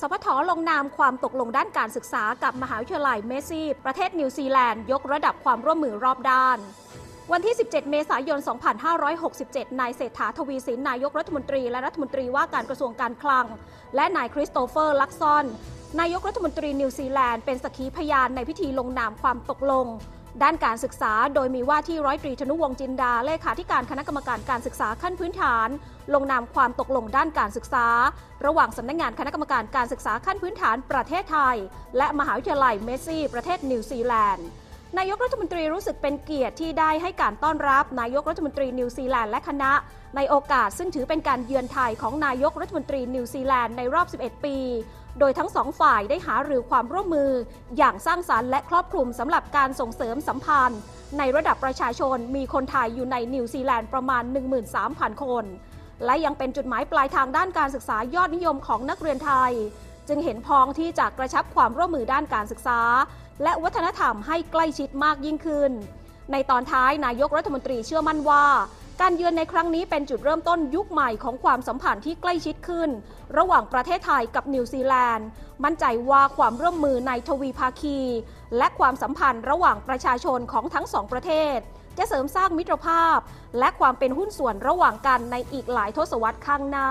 สพทลงนามความตกลงด้านการศึกษากับมหาวิทยาลัยเมซี่ ประเทศนิวซีแลนด์ยกระดับความร่วมมือรอบด้านวันที่ 17 เมษายน 2567 นายเศรษฐาทวีสิน นายกรัฐมนตรี และรัฐมนตรีว่าการกระทรวงการคลัง และนายคริสโตเฟอร์ ลักซอน นายกรัฐมนตรีนิวซีแลนด์ เป็นสักขีพยานในพิธีลงนามความตกลง ด้านการศึกษาโดยมีว่าที่ร้อยตรีธนุวงศ์จินดา เลขาธิการคณะกรรมการการศึกษาขั้นพื้นฐาน ลงนามความตกลงด้านการศึกษา ระหว่างสำนักงานคณะกรรมการการศึกษาขั้นพื้นฐานประเทศไทย และมหาวิทยาลัยเมสซี่ประเทศนิวซีแลนด์ นายกรัฐมนตรีรู้สึกเป็นเกียรติที่ได้ให้การต้อนรับ นายกรัฐมนตรีนิวซีแลนด์และคณะ ในโอกาสซึ่งถือเป็นการเยือนไทยของนายกรัฐมนตรีนิวซีแลนด์ในรอบ 11 ปี โดยทั้งสองฝ่ายได้หารือความร่วมมือ อย่างสร้างสรรค์และครอบคลุมสำหรับการส่งเสริมสัมพันธ์ ในระดับประชาชนมีคนไทยอยู่ในนิวซีแลนด์ประมาณ 13,000 คน และยังเป็นจุดหมายปลายทางด้านการศึกษายอดนิยมของนักเรียนไทย จึงเห็นพ้องที่จะกระชับความร่วมมือด้านการศึกษา และวัฒนธรรมให้ใกล้ชิดมากยิ่งขึ้น ในตอนท้ายนายกรัฐมนตรีเชื่อมั่นว่าการเยือนในครั้งนี้เป็นจุดเริ่มต้นยุคใหม่ของความสัมพันธ์ที่ใกล้ชิดขึ้น ระหว่างประเทศไทยกับนิวซีแลนด์ มั่นใจว่าความร่วมมือในทวีภาคี และความสัมพันธ์ระหว่างประชาชนของทั้งสองประเทศ จะเสริมสร้างมิตรภาพ และความเป็นหุ้นส่วนระหว่างกันในอีกหลายทศวรรษข้างหน้า